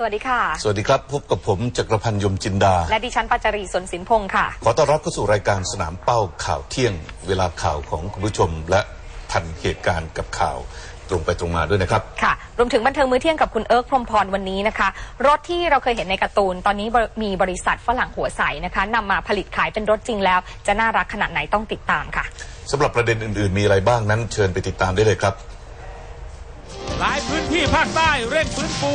สวัสดีค่ะ สวัสดีครับ พบกับผมจักรพันธ์ยมจินดา และดิฉันปัจจรีสนสินพงศ์ค่ะ ขอต้อนรับเข้าสู่รายการสนามเป้าข่าวเที่ยง เวลาข่าวของคุณผู้ชมและทันเหตุการณ์กับข่าวตรงไปตรงมาด้วยนะครับ ค่ะ รวมถึงบันเทิงมื้อเที่ยงกับคุณเอิร์กพรหมพรวันนี้นะคะ รถที่เราเคยเห็นในการ์ตูน ตอนนี้มีบริษัทฝรั่งหัวใสนะคะนำมาผลิตขายเป็นรถจริงแล้ว จะน่ารักขนาดไหนต้องติดตามค่ะสำหรับประเด็นอื่น ๆ มีอะไรบ้างนั้นเชิญไปติดตามได้เลยครับ หลายพื้นที่ภาคใต้เร่งฟื้นฟู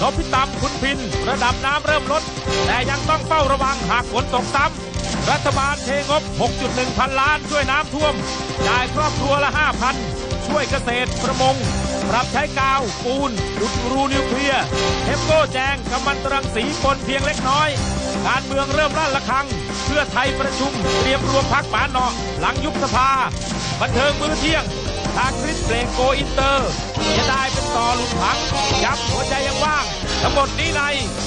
นพิตำคุณพิน ระดับน้ำเริ่มลด แต่ยังต้องเฝ้าระวังหากฝนตกซ้ำรัฐบาลเทงบ 6.1 พันล้านช่วยน้ำท่วมจ่ายครอบครัวละ 5,000 ช่วยเกษตรประมง ปรับใช้กาว ปูนอุดรูนิวเคลียร์เทปโก้แจงกำมันตรังสีปนเพียงเล็กน้อย การเมืองเริ่มลั่นระฆัง เพื่อไทยประชุม เตรียมรวมพักปาเนาะหลังยุบสภา บันเทิงมื้อเที่ยง ทางคริสเบรกโกอินเตอร์จะได้เป็นต่อหลุดพักย้ำหัวใจยังว่าง ทั้งหมดนี้ใน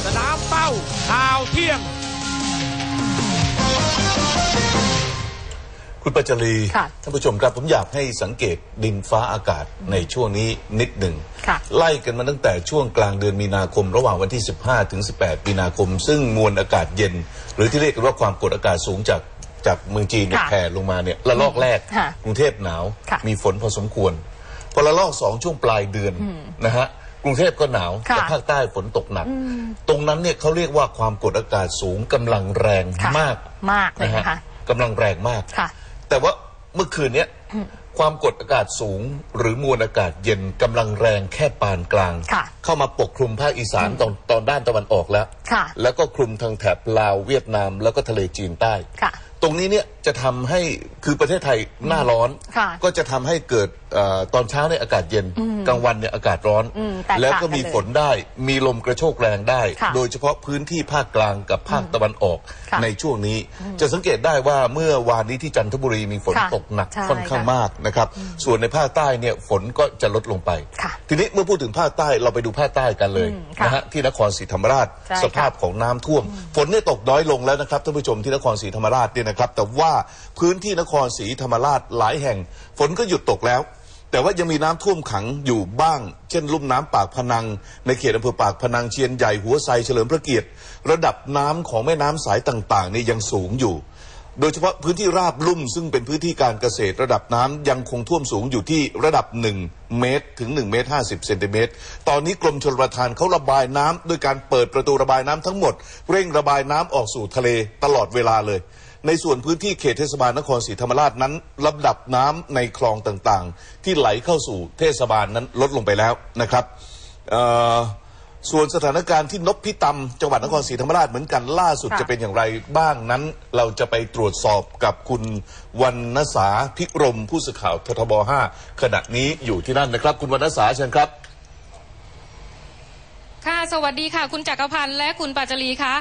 สนามเป้าข่าวเที่ยง คุณปัจจรีค่ะท่านผู้ชมครับผมอยากให้สังเกตดินฟ้าอากาศในช่วงนี้นิดหนึ่งค่ะไล่กันมาตั้งแต่ช่วงกลางเดือนมีนาคม ระหว่างวันที่ 15 ถึง 18 มีนาคม ซึ่งมวลอากาศเย็น หรือที่เรียกกันว่าความกดอากาศสูงจาก จากเมืองจีนเนี่ยค่ะแผ่ลงมาเนี่ยระลอกแรกค่ะกรุงเทพหนาว ค่ะมีฝนพอสมควรพอระลอกสองช่วงปลายเดือนนะฮะกรุงเทพก็หนาวค่ะแต่ภาคใต้ฝนตกหนัก ตรงนั้นเนี่ยเขาเรียกว่าความกดอากาศสูงกำลังแรงค่ะมากมากเลยนะคะกำลังแรงมาก ค่ะ แต่ว่าเมื่อคืนเนี้ยความกดอากาศสูงหรือมวลอากาศเย็นกำลังแรงแค่ปานกลาง ค่ะเข้ามาปกคลุมภาคอีสานตอนตอนด้านตะวันออกแล้ว ค่ะแล้วก็คลุมทางแถบลาวเวียดนามแล้วก็ทะเลจีนใต้ ค่ะ ตรงนี้เนี่ยจะทำให้คือประเทศไทยหน้าร้อนค่ะก็จะทำให้เกิดเออ ตอนเช้าเนี่ยอากาศเย็นกลางวันเนี่ยอากาศร้อนอืมแตกต่างแล้วก็มีกันเลยฝนได้มีลมกระโชกแรงได้ค่ะโดยเฉพาะพื้นที่ภาคกลางกับภาคตะวันออกค่ะในช่วงนี้ จะสังเกตได้ว่าเมื่อวานนี้ที่จันทบุรีมีฝนค่ะตกหนักใช่ค่อนข้างค่ะมากนะครับ ส่วนในภาคใต้เนี่ยฝนก็จะลดลงไปค่ะทีนี้เมื่อพูดถึงภาคใต้เราไปดูภาคใต้กันเลยอืมค่ะนะฮะที่นครศรีธรรมราชใช่ค่ะสภาพของน้ำท่วม ฝนเนี่ยตกน้อยลงแล้วนะครับท่านผู้ชมที่นครศรีธรรมราชเนี่ยนะครับ แต่ว่าพื้นที่นครศรีธรรมราชหลายแห่ง ฝนก็หยุดตกแล้ว แต่ว่ายังมีน้ำท่วมขังอยู่บ้าง เช่นลุ่มน้ำปากพนัง ในเขตอำเภอปากพนังเชียนใหญ่หัวไซเฉลิมพระเกียรติ ระดับน้ำของแม่น้ำสายต่างๆนี่ยังสูงอยู่ โดยเฉพาะพื้นที่ราบลุ่มซึ่งเป็นพื้นที่การเกษตรระดับน้ำยังคงท่วมสูงอยู่ที่ระดับ 1 เมตรถึง1เมตร50เซนติเมตรตอนนี้กรมชลประทานเขาระบายน้ำด้วยการเปิดประตูระบายน้ำทั้งหมด เร่งระบายน้ำออกสู่ทะเลตลอดเวลาเลย ในส่วนพื้นที่เขตเทศบาลนครศรีธรรมราชนั้นระดับน้ำในคลองต่างๆ ที่ไหลเข้าสู่เทศบาลนั้นลดลงไปแล้วนะครับเอ่อส่วนสถานการณ์ที่นพพิตำจังหวัดนครศรีธรรมราชเหมือนกันล่าสุดค่ะ จะเป็นอย่างไรบ้างนั้น เราจะไปตรวจสอบกับคุณวรรณสาพิรมผู้สื่อข่าวททบ 5 ขณะนี้อยู่ที่นั่นนะครับ คุณวรรณสาเชิญครับ ค่ะ สวัสดีค่ะ คุณจักรพันธ์และคุณปัจจรีคะ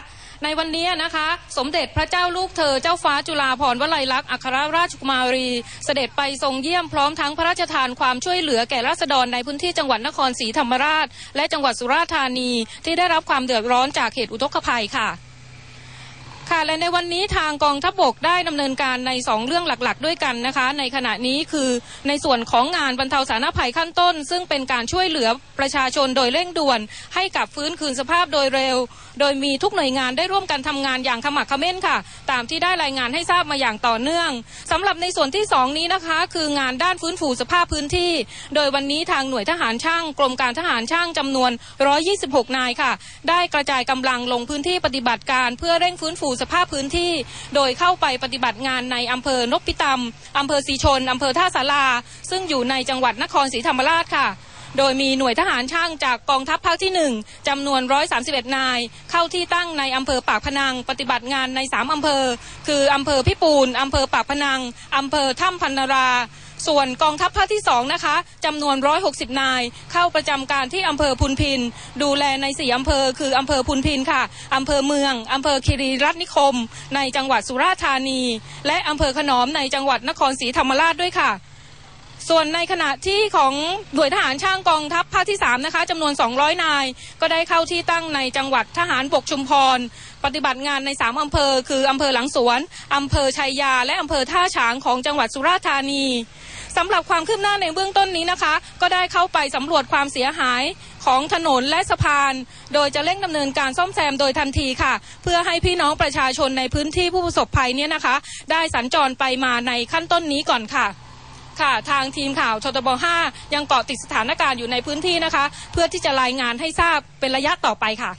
ในวันนี้นะคะ สมเด็จพระเจ้าลูกเธอเจ้าฟ้าจุฬาภรณ์วลัยลักษณ์อัครราชกุมารี เสด็จไปทรงเยี่ยมพร้อมทั้งพระราชทานความช่วยเหลือแก่ราษฎรในพื้นที่จังหวัดนครศรีธรรมราช และจังหวัดสุราษฎร์ธานีที่ได้รับความเดือดร้อนจากเหตุอุทกภัยค่ะ ค่ะและในวันนี้ทางกองทัพบกได้ดำเนินการใน 2 เรื่องหลักๆ ด้วยกันนะคะ ในขณะนี้คือในส่วนของงานบรรเทาสาธารณภัยขั้นต้น ซึ่งเป็นการช่วยเหลือประชาชนโดยเร่งด่วน ให้กับฟื้นคืนสภาพโดยเร็ว โดยมีทุกหน่วยงานได้ร่วมกันทำงานอย่างขมักขม้นค่ะ ตามที่ได้รายงานให้ทราบมาอย่างต่อเนื่องสำหรับในส่วนที่ 2 นี้นะคะ คืองานด้านฟื้นฟูสภาพพื้นที่ โดยวันนี้ทางหน่วยทหารช่างกรมการทหารช่างจำนวน 126 นายค่ะ ได้กระจายกำลังลงพื้นที่ปฏิบัติการเพื่อเร่งฟื้นฟูสภาพพื้นที่โดยเข้าไปปฏิบัติงานในอำเภอนพิตำอำเภอศีชนอำเภอท่าสารา ซึ่งอยู่ในจังหวัดนครศรีธรรมราชค่ะ โดยมีหน่วยทหารช่างจากกองทัพภาคที่ 1จำนวน 131 นาย เข้าที่ตั้งในอำเภอปากพนัง ปฏิบัติงานใน 3 อำเภอ คืออำเภอพิปูนอำเภอปากพนังอำเภอถ้ำพันนารา ส่วนกองทัพภาคที่2นะคะจำนวน 160 นาย เข้าประจำการที่อำเภอพุนพิน ดูแลในสี่อำเภอคืออำเภอพุนพินค่ะอำเภอเมืองอำเภอคีรีรัตนิคม ในจังหวัดสุราษฎร์ธานี และอำเภอขนอมในจังหวัดนครศรีธรรมราชด้วยค่ะ ส่วนในขณะที่ของหน่วยทหารช่างกองทัพภาคที่ 3 นะคะจำนวน 200 นาย ก็ได้เข้าที่ตั้งในจังหวัดทหารบกชุมพร ปฏิบัติงานใน 3 อำเภอ คือ อำเภอหลังสวน อำเภอชัยยา และอำเภอท่าฉางของจังหวัดสุราษฎร์ธานีสำหรับความคืบหน้าในเบื้องต้นนี้นะคะ ก็ได้เข้าไปสำรวจความเสียหายของถนนและสะพาน โดยจะเร่งดำเนินการซ่อมแซมโดยทันทีค่ะ เพื่อให้พี่น้องประชาชนในพื้นที่ผู้ประสบภัยเนี่ยนะคะ ได้สัญจรไปมาในขั้นต้นนี้ก่อนค่ะ ค่ะ ทางทีมข่าวชตบ5ยังเกาะติดสถานการณ์อยู่ในพื้นที่นะคะ เพื่อที่จะรายงานให้ทราบเป็นระยะต่อไปค่ะ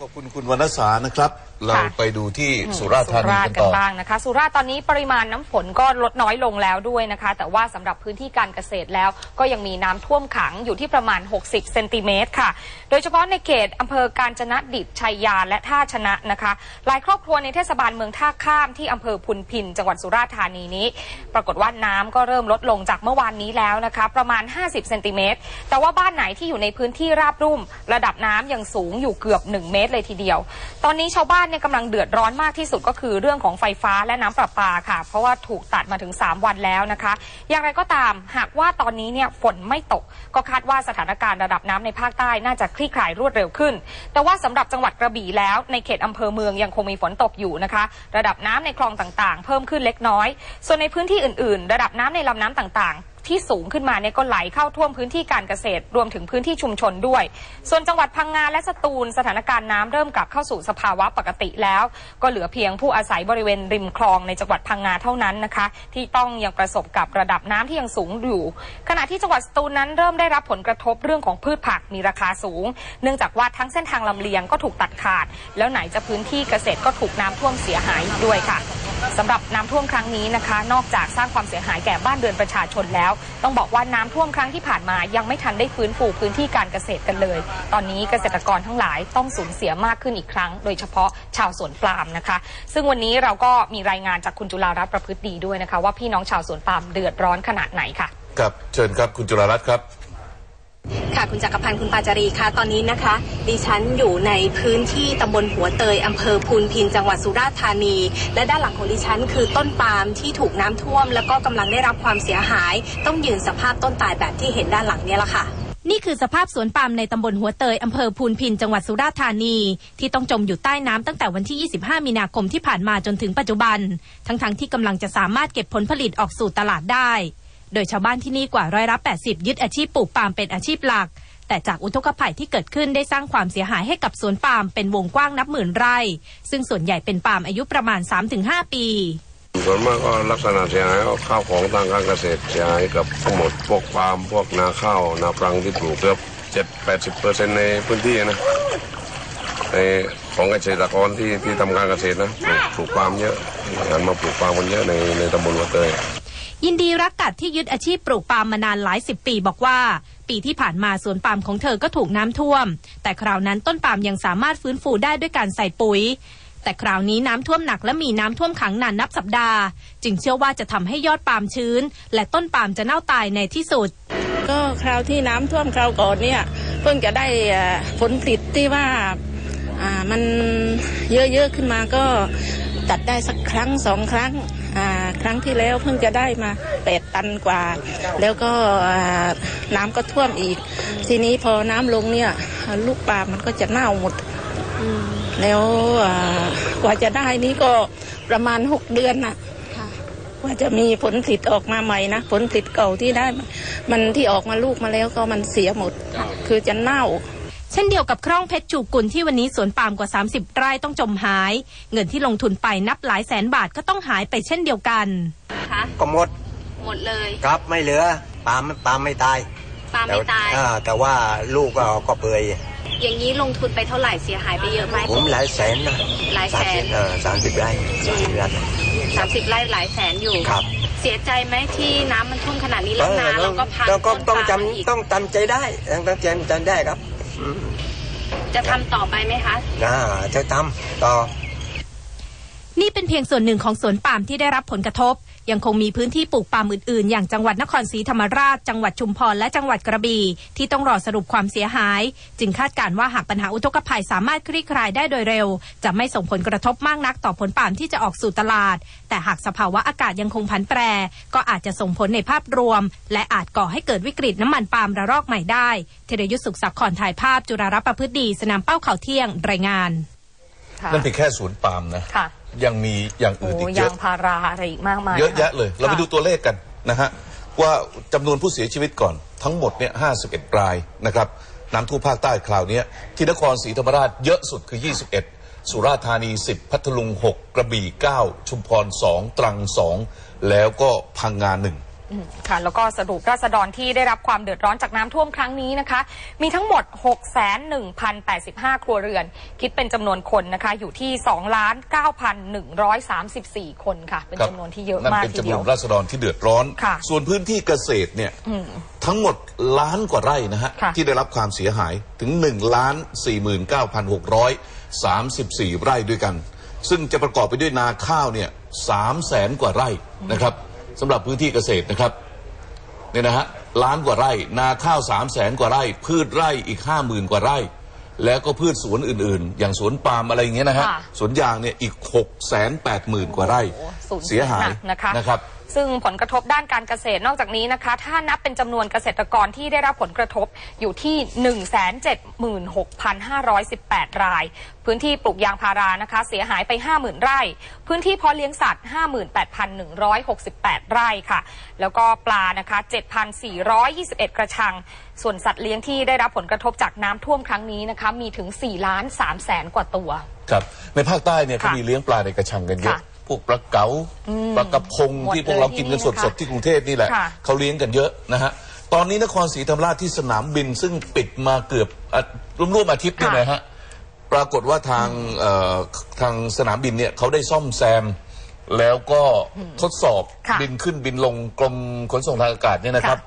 ขอบคุณคุณวรรณสานะครับ เราค่ะไปดูที่สุราษฎร์ธานีสุราษกัฎนร์กัต่นอบ้างนะคะ สุราษฎร์ตอนนี้ปริมาณน้ำฝนก็ลดน้อยลงแล้วด้วยนะคะ แต่ว่าสำหรับพื้นที่การเกษตรแล้วก็ยังมีน้ำท่วมขังอยู่ที่ประมาณ 60เซนติเมตรค่ะ โดยเฉพาะในเขตอำเภอการจนะดิษฐ์ชัยยาและท่าชนะนะคะ หลายครอบครัวในเทศบาลเมืองท่าข้ามที่อำเภอพุนพิน จังหวัดสุราษฎร์ธานีนี้ ปรากฏว่าน้ำก็เริ่มลดลงจากเมื่อวานนี้แล้วนะคะ ประมาณ 50เซนติเมตรแต่ว่าบ้านไหนที่อยู่ในพื้นที่ราบรุ่ม ระดับน้ำยังสูงอยู่เกือบ 1 เมตรเลยทีเดียว ตอนนี้ชาวบ้านเนี่ยกำลังเดือดร้อนมากที่สุดก็คือเรื่องของไฟฟ้าและน้ำประปาค่ะ เพราะว่าถูกตัดมาถึง 3 วันแล้วนะคะ อย่างไรก็ตามหากว่าตอนนี้เนี่ยฝนไม่ตก ก็คาดว่าสถานการณ์ระดับน้ำในภาคใต้น่าจะคลี่คลายรวดเร็วขึ้น แต่ว่าสำหรับจังหวัดกระบี่แล้ว ในเขตอำเภอเมืองยังคงมีฝนตกอยู่นะคะ ระดับน้ำในคลองต่างๆ เพิ่มขึ้นเล็กน้อย ส่วนในพื้นที่อื่น ๆ ระดับน้ำในลำน้ำต่างๆ ที่สูงขึ้นมาเนี่ยก็ไหลเข้าท่วมพื้นที่การเกษตร รวมถึงพื้นที่ชุมชนด้วย ส่วนจังหวัดพังงาและสตูลสถานการณ์น้ำเริ่มกลับเข้าสู่สภาวะปกติแล้ว ก็เหลือเพียงผู้อาศัยบริเวณริมคลองในจังหวัดพังงาเท่านั้นนะคะ ที่ต้องยังประสบกับระดับน้ำที่ยังสูงอยู่ ขณะที่จังหวัดสตูลนั้นเริ่มได้รับผลกระทบเรื่องของพืชผักมีราคาสูง เนื่องจากว่าทั้งเส้นทางลำเลียงก็ถูกตัดขาด แล้วไหนจะพื้นที่เกษตรก็ถูกน้ำท่วมเสียหายอีกด้วยค่ะ สำหรับน้ำท่วมครั้งนี้นะคะ นอกจากสร้างความเสียหายแก่บ้านเรือนประชาชนแล้ว ต้องบอกว่าน้ำท่วมครั้งที่ผ่านมายังไม่ทันได้ฟื้นฟูพื้นที่การเกษตรกันเลย ตอนนี้เกษตรกรทั้งหลายต้องสูญเสียมากขึ้นอีกครั้ง โดยเฉพาะชาวสวนปาล์มนะคะ ซึ่งวันนี้เราก็มีรายงานจากคุณจุฬารัตน์ประพฤติดีด้วยนะคะ ว่าพี่น้องชาวสวนปาล์มเดือดร้อนขนาดไหนค่ะ ครับเชิญครับคุณจุฬารัตน์ครับ ค่ะคุณจักรพันธ์คุณปาจารีค่ะตอนนี้นะคะ ดิฉันอยู่ในพื้นที่ตำบลหัวเตยอำเภอพูนพินจังหวัดสุราษฎร์ธานี และด้านหลังของดิฉันคือต้นปาล์มที่ถูกน้ำท่วม แล้วก็กำลังได้รับความเสียหาย ต้องยืนสภาพต้นตายแบบที่เห็นด้านหลังเนี้ละค่ะนี่คือสภาพสวนปาล์มในตำบลหัวเตย อำเภอพูนพิน จังหวัดสุราษฎร์ธานี ที่ต้องจมอยู่ใต้น้ำตั้งแต่วันที่ 25 มีนาคมที่ผ่านมาจนถึงปัจจุบัน ทั้งๆที่กำลังจะสามารถเก็บผลผลิตออกสู่ตลาดได้ โดยชาวบ้านที่นี่กว่าร้อยละ80 ยึดอาชีพปลูกปาล์มเป็นอาชีพหลัก แต่จากอุทกภัยที่เกิดขึ้นได้สร้างความเสียหายให้กับสวนปาล์มเป็นวงกว้างนับหมื่นไร่ ซึ่งส่วนใหญ่เป็นปาล์มอายุประมาณ 3-5 ปีส่วนมากก็ลักษณะเสียหายก็ข้าวของทางการเกษตรเสียหายกับทั้งหมดพวกปาล์มพวกนาข้าวนาปรังที่ปลูกเกือบเจ็ดแปดสิบเปอร์เซ็นในพื้นที่นะในของเกษตรกรที่ที่ทำการเกษตรนะปลูกปาล์มเยอะหันมาปลูกปาล์มกันเยอะในในตำบลวัวเตย ยินดีรักกัดที่ยึดอาชีพปลูกปาล์มมานานหลายสิบปีบอกว่า ปีที่ผ่านมาสวนปาล์มของเธอก็ถูกน้ำท่วม แต่คราวนั้นต้นปาล์มยังสามารถฟื้นฟูได้ด้วยการใส่ปุ๋ย แต่คราวนี้น้ำท่วมหนักและมีน้ำท่วมขังนานนับสัปดาห์ จึงเชื่อว่าจะทำให้ยอดปาล์มชื้น และต้นปาล์มจะเน่าตายในที่สุด ก็คราวที่น้ำท่วมคราวก่อนเนี่ยเพิ่งจะได้ผลผลิตที่ว่าามันเยอะๆขึ้นมาก็ตัดได้สักครั้งสองครั้ง ครั้งที่แล้วเพิ่งจะได้มาแปดตันกว่า แล้วก็อ่าน้ำก็ท่วมอีก ทีนี้พอน้ำลงเนี่ยลูกปลามันก็จะเน่าหมดแล้วอ่ากว่าจะได้นี่ก็ประมาณหกเดือนน่ะว่าจะมีผลผลิตออกมาใหม่นะผลผลิตเก่าที่ได้มามันที่ออกมาลูกมาแล้วก็มันเสียหมด คือจะเน่าเช่นเดียวกับคร่องเพชรจูกุลที่วันนี้สวนปาล์มกว่า 30 ไร่ต้องจมหาย เงินที่ลงทุนไปนับหลายแสนบาทก็ต้องหายไปเช่นเดียวกันก็หมดหมดเลยครับไม่เหลือปาล์มปาล์มไม่ตายปาล์มไม่ตายแต่อ่แต่ว่าลูกก็ก็เปื่อยอย่างนี้ลงทุนไปเท่าไหร่เสียหายไปเยอะไหมผมหลายแสนนะหลายแสนเออสามสิบไร่สามสิบไร่สามสิบไร่หลายแสนอยู่ครับ เสียใจไหมที่น้ำมันท่วมขนาดนี้แล้วนาเราก็พังเราก็ต้นต้องปาล์มอีกจำต้องจำใจได้ต้องจำจำได้ครับอืม จะทำต่อไปไหมคะน่าจะทำต่อ นี่เป็นเพียงส่วนหนึ่งของสวนปาล์มที่ได้รับผลกระทบ ยังคงมีพื้นที่ปลูกปาล์มอื่นๆ อย่างจังหวัดนครศรีธรรมราช จังหวัดชุมพร และจังหวัดกระบี่ที่ต้องรอสรุปความเสียหาย จึงคาดการณ์ว่าหากปัญหาอุทกภัยสามารถคลี่คลายได้โดยเร็ว จะไม่ส่งผลกระทบมากนักต่อผลปาล์มที่จะออกสู่ตลาด แต่หากสภาวะอากาศยังคงผันแปร ก็อาจจะส่งผลในภาพรวม และอาจก่อให้เกิดวิกฤตน้ำมันปาล์มระลอกใหม่ได้เทเรยุทธสุขศักดิ์ขอนถ่ายภาพจุฬารัตน์ประพฤติดี สนามเป้าเขาเที่ยงรายงานค่ะนั่นเป็นแค่สวนปาล์มนะค่ะ ยังมีอย่างโอ้อื่นอีกเยยาอะ งพาราอะไรอีกมากมายเยอะแยะเลยเราไปค่ดูตัวเลขกันนะฮะว่าจำนวนผู้เสียชีวิตก่อนทั้งหมดเนี่ย51 รายนะครับน้ำท่วมภาคใต้คราวเนี้ยที่นครศรีธรรมราชเยอะสุดคือ 21 สุราษฎร์ธานี 10 พัทลุง 6 กระบี่ 9 ชุมพร 2 ตรัง 2 แล้วก็พังงานหนึ่งอืม ค่ะแล้วก็สรุปราษฎรที่ได้รับความเดือดร้อนจากน้ำท่วมครั้งนี้นะคะ มีทั้งหมด 6,1,085 ครัวเรือน คิดเป็นจำนวนคนนะคะ อยู่ที่ 2,9,134 คนค่ะ เป็นจำนวนที่เยอะนั่นมากเป็นทีจำนเดีวยนวราษฎรที่เดือดร้อนค่ะส่วนพื้นที่เกษตรเนี่ยทั้งหมดล้านกว่าไร่นะฮะค่ะที่ได้รับความเสียหายถึง 1 ล้าน 49,634 ไร่ด้วยกัน ซึ่งจะประกอบไปด้วยนาข้าวเนี่ย3แสนกว่าไร่นะครับ สำหรับพื้นที่เกษตรนะครับเนี่ยนะฮะล้านกว่าไร่ นาข้าวสามแสนกว่าไร่ พืชไร่อีกห้าหมื่นกว่าไร่ แล้วก็พืชสวนอื่นๆ อย่างสวนปาล์มอะไรอย่างเงี้ยนะฮะค่ะสวนยางเนี่ยอีกหกแสนแปดหมื่นกว่าไร่ โอ้สูญเสียหายนักนะคะ นะครับ ซึ่งผลกระทบด้านการเกษตรนอกจากนี้นะคะ ถ้านับเป็นจำนวนเกษตรกรที่ได้รับผลกระทบอยู่ที่ 176,518 ราย พื้นที่ปลูกยางพารานะคะ เสียหายไป 50,000 ไร่ พื้นที่เพาะเลี้ยงสัตว์ 58,168 ไร่ค่ะ แล้วก็ปลานะคะ 7,421 กระชัง ส่วนสัตว์เลี้ยงที่ได้รับผลกระทบจากน้ำท่วมครั้งนี้นะคะ มีถึง4ล้าน3แสนกว่าตัว ครับ ในภาคใต้เนี่ยเขาค่ะมีเลี้ยงปลาในกระชังกันเยอะ ค่ะ พวกปลาเก๋าปลากระพงหมดที่พวกเราเลยกินกันที่นี่สนะคะดๆที่กรุงเทพนี่แหละค่ะเขาเลี้ยงกันเยอะนะฮะตอนนี้นครศรีธรรมราชที่สนามบินซึ่งปิดมาเกือบอะร่วมๆอาทิตย์เนี่ยนะฮะปรากฏว่าทางเอ่อทางสนามบินเนี่ยเขาได้ซ่อมแซม แล้วก็ทดสอบค่ะบินขึ้นบินลงกรมขนส่งทางอากาศเนี่ยนะครับ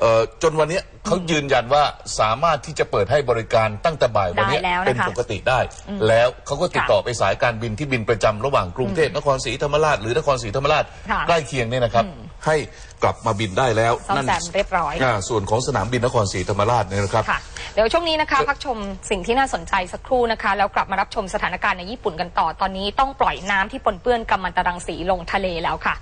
เอ่อจนวันเนี้ยเขายืนยันว่าสามารถที่จะเปิดให้บริการตั้งแต่บ่ายวันเนี้ยได้แล้วนะคะเป็นปกติได้ แล้วเขาก็ติดต่อไปสายการบินที่บินประจำระหว่างกรุงเทพนครศรีธรรมราชหรือนครศรีธรรมราชค่ะใกล้เคียงเนี่ยนะครับ ให้กลับมาบินได้แล้วซ่อมแซมเรียบร้อยาส่วนของสนามบินนครศรีธรรมราชเนี่ยนะครับ ค่ะ เดี๋ยวช่วงนี้นะคะ พักชมสิ่งที่น่าสนใจสักครู่นะคะ แล้วกลับมารับชมสถานการณ์ในญี่ปุ่นกันต่อตอนนี้ต้องปล่อยน้ำที่ปนเปื้อนกัมมันตรังสีลงทะเลแล้วค่ะ